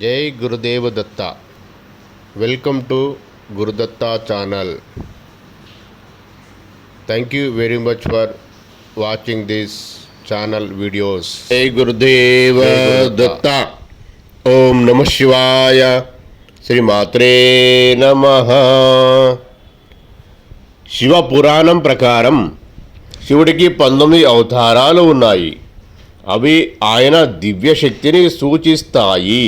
జై Gurudeva Datta. Welcome to Gurudatta channel. Thank you very much for watching this channel videos జై గురుదేవ దత్త. ఓం నమ శివాయ. శ్రీ మాత్రే నమ. శివ పురాణం ప్రకారం శివుడికి పంతొమ్మిది అవతారాలు ఉన్నాయి. అవి ఆయన దివ్య శక్తిని సూచిస్తాయి.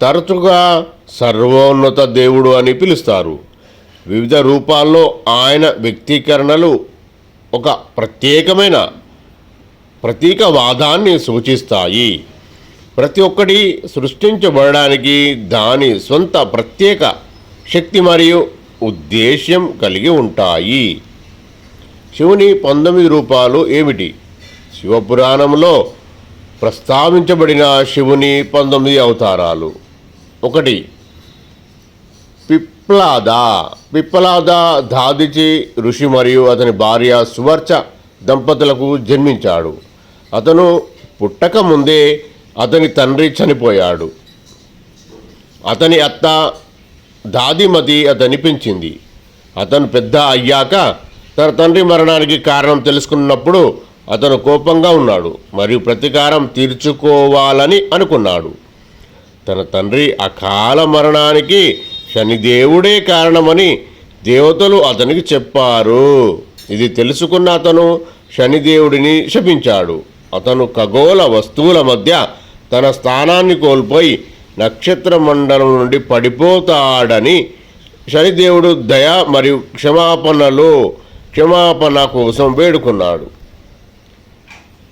తరచుగా సర్వోన్నత దేవుడు అని పిలుస్తారు. వివిధ రూపాల్లో ఆయన వ్యక్తీకరణలు ఒక ప్రత్యేకమైన ప్రతీకవాదాన్ని సూచిస్తాయి. ప్రతి ఒక్కటి సృష్టించబడడానికి దాని సొంత ప్రత్యేక శక్తి మరియు ఉద్దేశ్యం కలిగి ఉంటాయి. శివుని పంతొమ్మిది రూపాలు ఏమిటి? శివపురాణంలో ప్రస్తావించబడిన శివుని పంతొమ్మిది అవతారాలు. ఒకటి. పిప్లాద. పిప్పలాద దాదిచి ఋషి మరియు అతని భార్య సువర్చ దంపతులకు జన్మించాడు. అతను పుట్టక ముందే అతని తండ్రి చనిపోయాడు. అతని అత్త దాదిమతి అతని పెంచింది. అతను పెద్ద అయ్యాక తన తండ్రి మరణానికి కారణం తెలుసుకున్నప్పుడు అతను కోపంగా ఉన్నాడు మరియు ప్రతీకారం తీర్చుకోవాలని అనుకున్నాడు. తన తండ్రి అకాల మరణానికి శనిదేవుడే కారణమని దేవతలు అతనికి చెప్పారు. ఇది తెలుసుకున్న అతను శనిదేవుడిని శపించాడు. అతను ఖగోళ వస్తువుల మధ్య తన స్థానాన్ని కోల్పోయి నక్షత్ర మండలం నుండి పడిపోతాడని శనిదేవుడు దయ మరియు క్షమాపణలో క్షమాపణ కోసం వేడుకున్నాడు.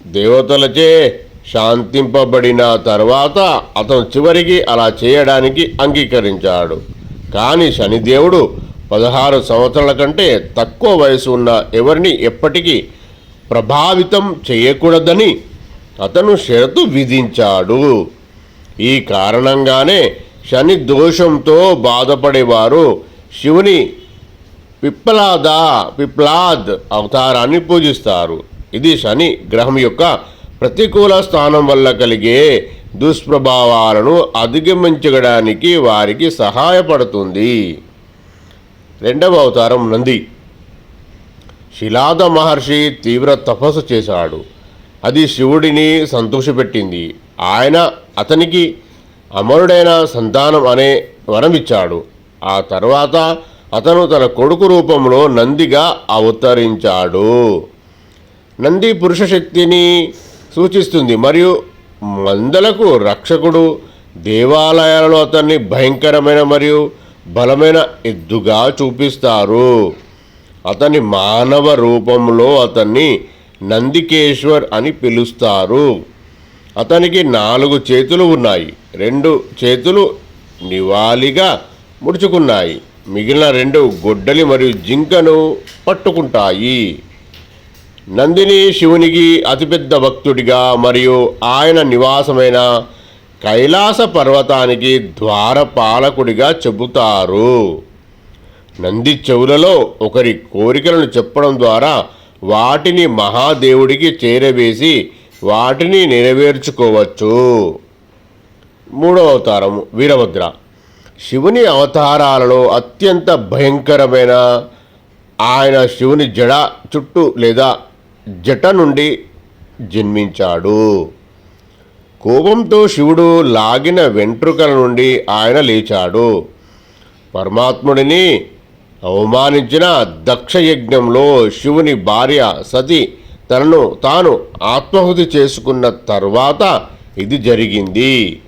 దేవతలచే శాంతింపబడిన తర్వాత అతను చివరికి అలా చేయడానికి అంగీకరించాడు. కానీ శనిదేవుడు పదహారు సంవత్సరాల కంటే తక్కువ వయసు ఉన్న ఎవరిని ఎప్పటికీ ప్రభావితం చేయకూడదని అతను షరతు విధించాడు. ఈ కారణంగానే శని దోషంతో బాధపడేవారు శివుని పిప్పలాద పిప్లాద్ అవతారాన్ని పూజిస్తారు. ఇది శని గ్రహం యొక్క ప్రతికూల స్థానం వల్ల కలిగే దుష్ప్రభావాలను అధిగమించడానికి వారికి సహాయపడుతుంది. రెండవ అవతారం నంది. శిలాద మహర్షి తీవ్ర తపస్సు చేశాడు. అది శివుడిని సంతోషపెట్టింది. ఆయన అతనికి అమరుడైన సంతానం అనే వరమిచ్చాడు. ఆ తర్వాత అతను తన కొడుకు రూపంలో నందిగా అవతరించాడు. నంది పురుష శక్తిని సూచిస్తుంది. మరియు మందలకు రక్షకుడు దేవాలయాలలో అతన్ని భయంకరమైన మరియు బలమైన ఎద్దుగా చూపిస్తారు. అతని మానవ రూపంలో అతన్ని నందికేశ్వర్ అని పిలుస్తారు. అతనికి నాలుగు చేతులు ఉన్నాయి. రెండు చేతులు నివాలిగా ముడుచుకున్నాయి. మిగిలిన రెండు గొడ్డలి మరియు జింకను పట్టుకుంటాయి. నందిని శివునికి అతిపెద్ద భక్తుడిగా మరియు ఆయన నివాసమైన కైలాస పర్వతానికి ద్వారపాలకుడిగా చెబుతారు. నంది చెవులలో ఒకరి కోరికలను చెప్పడం ద్వారా వాటిని మహాదేవుడికి చేరవేసి వాటిని నెరవేర్చుకోవచ్చు. మూడవ అవతారము వీరభద్ర. శివుని అవతారాలలో అత్యంత భయంకరమైన ఆయన శివుని జడ చుట్టూ లేదా జట నుండి జన్మించాడు. కోపంతో శివుడు లాగిన వెంట్రుకల నుండి ఆయన లేచాడు. పరమాత్ముడిని అవమానించిన దక్షయజ్ఞంలో శివుని భార్య సతి తనను తాను ఆత్మాహుతి చేసుకున్న తర్వాత ఇది జరిగింది.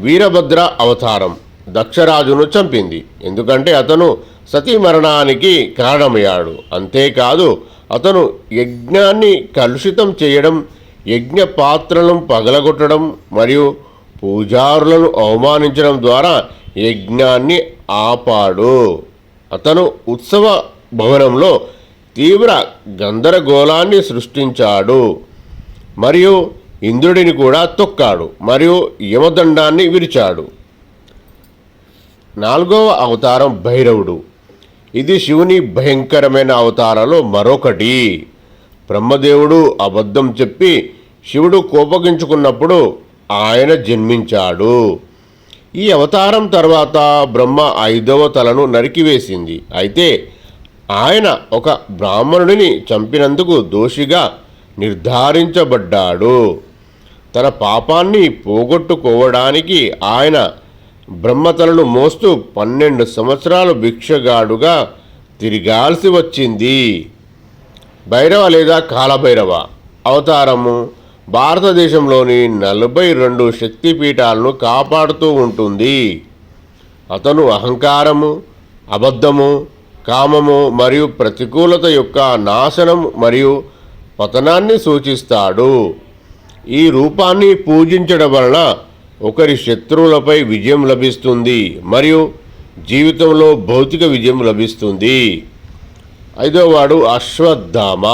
వీరభద్ర అవతారం దక్షరాజును చంపింది. ఎందుకంటే అతను సతీ మరణానికి కారణమయ్యాడు. అంతేకాదు అతను యజ్ఞాన్ని కలుషితం చేయడం యజ్ఞ పాత్రలను పగలగొట్టడం మరియు పూజారులను అవమానించడం ద్వారా యజ్ఞాన్ని ఆపాడు. అతను ఉత్సవ భవనంలో తీవ్ర గందరగోళాన్ని సృష్టించాడు మరియు ఇంద్రుడిని కూడా తొక్కాడు మరియు యమదండాన్ని విరిచాడు. నాలుగవ అవతారం భైరవుడు. ఇది శివుని భయంకరమైన అవతారాలు మరొకటి. బ్రహ్మదేవుడు అబద్ధం చెప్పి శివుడు కోపగించుకున్నప్పుడు ఆయన జన్మించాడు. ఈ అవతారం తర్వాత బ్రహ్మ ఐదవ తలను నరికివేసింది. అయితే ఆయన ఒక బ్రాహ్మణుడిని చంపినందుకు దోషిగా నిర్ధారించబడ్డాడు. తన పాపాన్ని పోగొట్టుకోవడానికి ఆయన బ్రహ్మతలను మోస్తూ పన్నెండు సంవత్సరాలు భిక్షగాడుగా తిరగాల్సి వచ్చింది. భైరవ లేదా కాలభైరవ అవతారము భారతదేశంలోని నలభై రెండు శక్తిపీఠాలను కాపాడుతూ ఉంటుంది. అతను అహంకారము అబద్ధము కామము మరియు ప్రతికూలత యొక్క నాశనం మరియు పతనాన్ని సూచిస్తాడు. ఈ రూపాన్ని పూజించడం వలన ఒకరి శత్రువులపై విజయం లభిస్తుంది మరియు జీవితంలో భౌతిక విజయం లభిస్తుంది. ఐదోవాడు అశ్వత్థామ.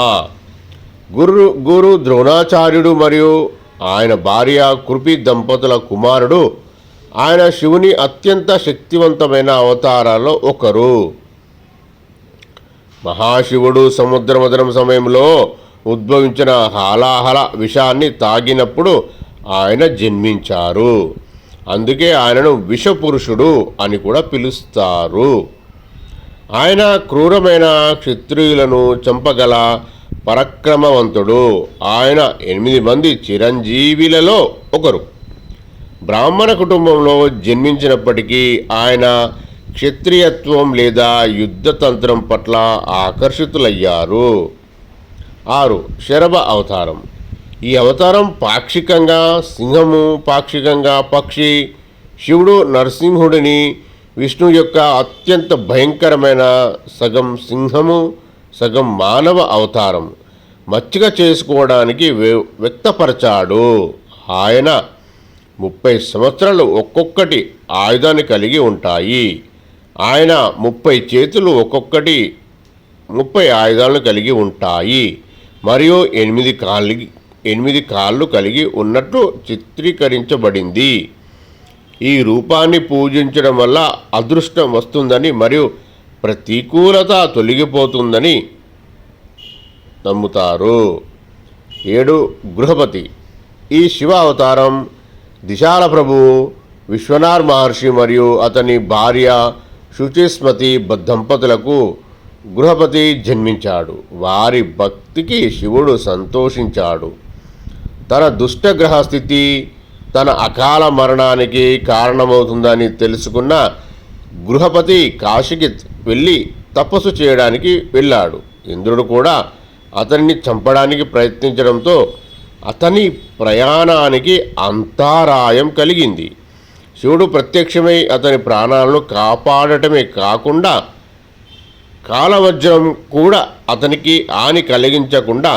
గురు గురు ద్రోణాచార్యుడు మరియు ఆయన భార్య కృపి దంపతుల కుమారుడు. ఆయన శివుని అత్యంత శక్తివంతమైన అవతారాల్లో ఒకరు. మహాశివుడు సముద్రమదనం సమయంలో ఉద్భవించిన హాలాహల విషాన్ని తాగినప్పుడు ఆయన జన్మించారు. అందుకే ఆయనను విషపురుషుడు అని కూడా పిలుస్తారు. ఆయన క్రూరమైన క్షత్రియులను చంపగల పరక్రమవంతుడు. ఆయన ఎనిమిది మంది చిరంజీవిలలో ఒకరు. బ్రాహ్మణ కుటుంబంలో జన్మించినప్పటికీ ఆయన క్షత్రియత్వం లేదా యుద్ధతంత్రం పట్ల ఆకర్షితులయ్యారు. ఆరు శరభ అవతారం. ఈ అవతారం పాక్షికంగా సింహము పాక్షికంగా పక్షి శివుడు నరసింహుడిని విష్ణు యొక్క అత్యంత భయంకరమైన సగం సింహము సగం మానవ అవతారం మచ్చిక చేసుకోవడానికి వ్యక్తపరచాడు. ఆయన ముప్పై సంవత్సరాలు ఒక్కొక్కటి ఆయుధాన్ని కలిగి ఉంటాయి. ఆయన ముప్పై చేతులు ఒక్కొక్కటి ముప్పై ఆయుధాలను కలిగి ఉంటాయి. మరియు ఎనిమిది కాళ్ళు ఎనిమిది కాళ్ళు కలిగి ఉన్నట్టు చిత్రీకరించబడింది. ఈ రూపాన్ని పూజించడం వల్ల అదృష్టం వస్తుందని మరియు ప్రతికూలత తొలగిపోతుందని నమ్ముతారు. ఏడు గృహపతి ఈ శివ అవతారం దిశాల ప్రభువు విశ్వనాథ్ మహర్షి మరియు అతని భార్య శుచిస్మతి దంపతులకు గృహపతి జన్మించాడు. వారి భక్తికి శివుడు సంతోషించాడు. తన దుష్టగ్రహ స్థితి తన అకాల మరణానికి కారణమవుతుందని తెలుసుకున్న గృహపతి కాశీకి వెళ్ళి తపస్సు చేయడానికి వెళ్ళాడు. ఇంద్రుడు కూడా అతన్ని చంపడానికి ప్రయత్నించడంతో అతని ప్రయాణానికి అంతరాయం కలిగింది. శివుడు ప్రత్యక్షమై అతని ప్రాణాలను కాపాడటమే కాకుండా కాలవజ్రం కూడా అతనికి హాని కలిగించకుండా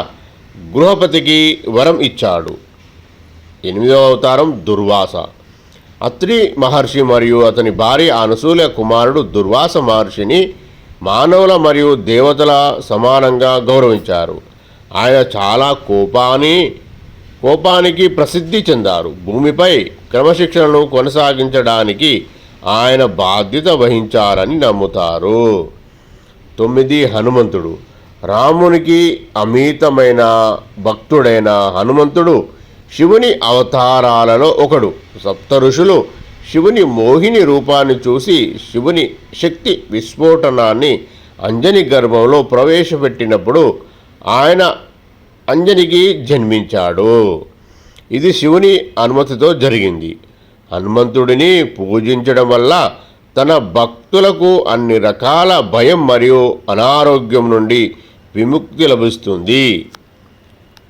గృహపతికి వరం ఇచ్చాడు. ఎనిమిదవ అవతారం దుర్వాస. అత్రి మహర్షి మరియు అతని భార్య అనసూయ కుమారుడు దుర్వాస మహర్షిని మానవుల మరియు దేవతల సమానంగా గౌరవించారు. ఆయన చాలా కోపాన్ని కోపానికి ప్రసిద్ధి చెందారు. భూమిపై క్రమశిక్షణను కొనసాగించడానికి ఆయన బాధ్యత వహించారని నమ్ముతారు. తొమ్మిది హనుమంతుడు. రామునికి అమితమైన భక్తుడైన హనుమంతుడు శివుని అవతారాలలో ఒకడు. సప్త ఋషులు శివుని మోహిని రూపాన్ని చూసి శివుని శక్తి విస్ఫోటనాన్ని అంజని గర్భంలో ప్రవేశపెట్టినప్పుడు ఆయన అంజనికి జన్మించాడు. ఇది శివుని అనుమతితో జరిగింది. హనుమంతుడిని పూజించడం వల్ల తన భక్తులకు అన్ని రకాల భయం మరియు అనారోగ్యం నుండి విముక్తి లభిస్తుంది.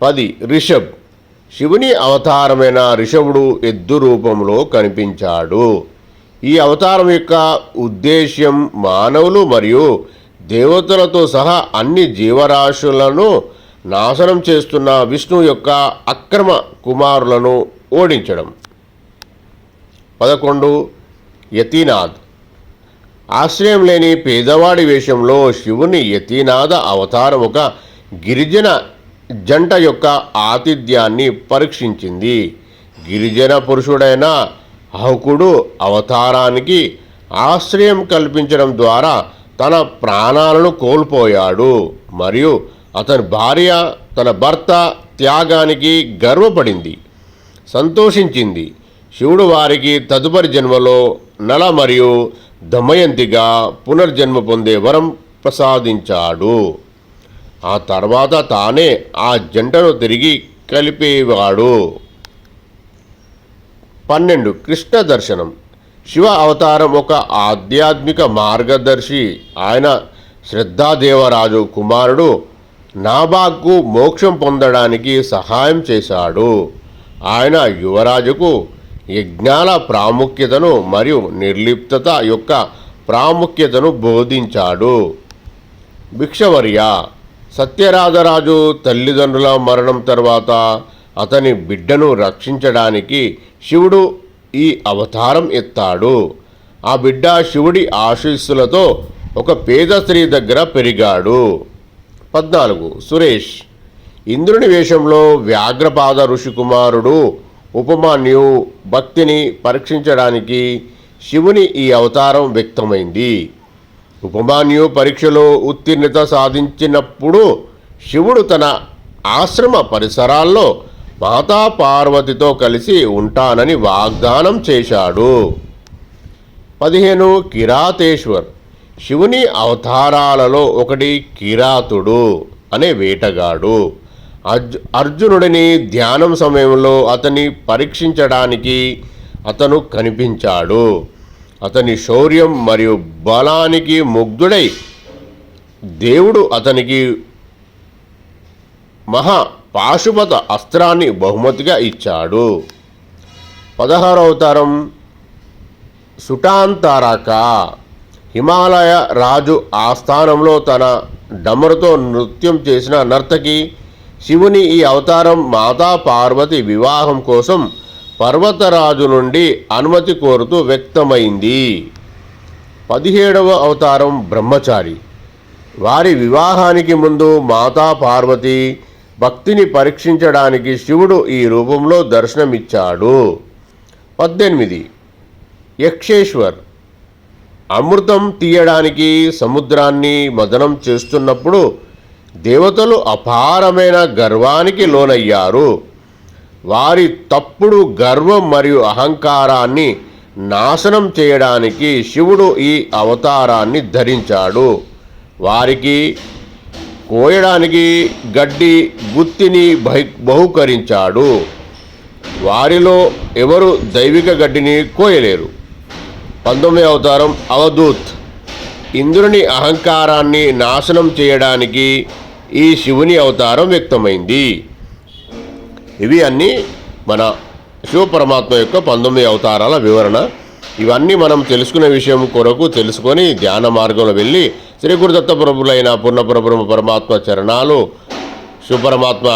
పది రిషబ్. శివుని అవతారమైన రిషభుడు ఎద్దు రూపంలో కనిపించాడు. ఈ అవతారం యొక్క ఉద్దేశ్యం మానవులు మరియు దేవతలతో సహా అన్ని జీవరాశులను నాశనం చేస్తున్న విష్ణు యొక్క అక్రమ కుమారులను ఓడించడం. పదకొండు యతీనాథ్. ఆశ్రయం లేని పేదవాడి వేషంలో శివుని యతినాథ అవతారం ఒక గిరిజన జంట యొక్క ఆతిథ్యాన్ని పరీక్షించింది. గిరిజన పురుషుడైన హకుడు అవతారానికి ఆశ్రయం కల్పించడం ద్వారా తన ప్రాణాలను కోల్పోయాడు. మరియు అతని భార్య తన భర్త త్యాగానికి గర్వపడింది. సంతోషించింది. శివుడు వారికి తదుపరి జన్మలో నల మరియు దమయంతిగా పునర్జన్మ పొందే వరం ప్రసాదించాడు. ఆ తర్వాత తానే ఆ జంటను తిరిగి కలిపేవాడు. పన్నెండు కృష్ణ దర్శనం. శివ అవతారం ఒక ఆధ్యాత్మిక మార్గదర్శి. ఆయన శ్రద్ధాదేవరాజు కుమారుడు నాబాగ్కు మోక్షం పొందడానికి సహాయం చేశాడు. ఆయన యువరాజుకు యజ్ఞాల ప్రాముఖ్యతను మరియు నిర్లిప్తత యొక్క ప్రాముఖ్యతను బోధించాడు. భిక్షవర్య. సత్యరాధరాజు తల్లిదండ్రుల మరణం తర్వాత అతని బిడ్డను రక్షించడానికి శివుడు ఈ అవతారం ఎత్తాడు. ఆ బిడ్డ శివుడి ఆశీస్సులతో ఒక పేద స్త్రీ దగ్గర పెరిగాడు. పద్నాలుగు. సురేష్. ఇంద్రుని వేషంలో వ్యాఘ్రపాద ఋషికుమారుడు ఉపమాన్యు భక్తిని పరీక్షించడానికి శివుని ఈ అవతారం వ్యక్తమైంది. ఉపమాన్యు పరీక్షలో ఉత్తీర్ణత సాధించినప్పుడు శివుడు తన ఆశ్రమ పరిసరాల్లో మాతా పార్వతితో కలిసి ఉంటానని వాగ్దానం చేశాడు. పదిహేను కిరాతేశ్వర్ శివుని అవతారాలలో ఒకటి కిరాతుడు అనే వేటగాడు. అర్జునుడిని ధ్యానం సమయంలో అతన్ని పరీక్షించడానికి అతను కనిపించాడు. అతని శౌర్యం మరియు బలానికి ముగ్ధుడై దేవుడు అతనికి మహా పాశుపత అస్త్రాన్ని బహుమతిగా ఇచ్చాడు. పదహారవ అవతారం సుటాంతారక. హిమాలయ రాజు ఆస్థానంలో తన డమరుతో నృత్యం చేసిన నర్తకి శివుని ఈ అవతారం మాతా పార్వతి వివాహం కోసం పర్వతరాజు నుండి అనుమతి కోరుతూ వ్యక్తమైంది. పదిహేడవ అవతారం బ్రహ్మచారి. వారి వివాహానికి ముందు మాతా పార్వతి భక్తిని పరీక్షించడానికి శివుడు ఈ రూపంలో దర్శనమిచ్చాడు. పద్దెనిమిది. యక్షేశ్వర్. అమృతం తీయడానికి సముద్రాన్ని మదనం చేస్తున్నప్పుడు దేవతలు అపారమైన గర్వానికి లోనయ్యారు. వారి తప్పుడు గర్వం మరియు అహంకారాన్ని నాశనం చేయడానికి శివుడు ఈ అవతారాన్ని ధరించాడు. వారికి కోయడానికి గడ్డి గుత్తిని బహి బహుకరించాడు. వారిలో ఎవరు దైవిక గడ్డిని కోయలేరు. పంతొమ్మిది అవతారం అవధూత్. ఇంద్రుని అహంకారాన్ని నాశనం చేయడానికి ఈ శివుని అవతారం వ్యక్తమైంది. ఇవి అన్నీ మన శివపరమాత్మ యొక్క పంతొమ్మిది అవతారాల వివరణ. ఇవన్నీ మనం తెలుసుకునే విషయం కొరకు తెలుసుకొని ధ్యాన మార్గంలో వెళ్ళి శ్రీ గురుదత్త ప్రభులైన పూర్ణపురబ్రహ్మ పరమాత్మ చరణాలు శివపరమాత్మ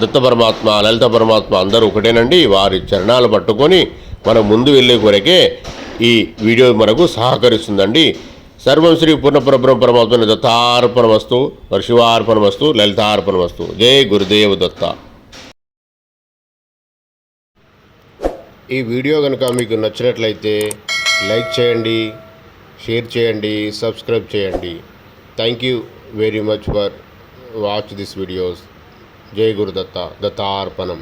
దత్త పరమాత్మ లలిత పరమాత్మ అందరూ ఒకటేనండి. వారి చరణాలు పట్టుకొని మనం ముందు వెళ్ళే కొరకే ఈ వీడియో మనకు సహకరిస్తుందండి. సర్వం శ్రీ పూర్ణపురబ్రహ్మ పరమాత్మ వస్తువు లలితార్పణ వస్తువు జై గురుదేవ దత్త. ఈ వీడియో కనుక మీకు నచ్చినట్లయితే లైక్ చేయండి షేర్ చేయండి సబ్స్క్రైబ్ చేయండి. Thank you very much for watch this videos జై గురుదత్త దత్తార్పణం.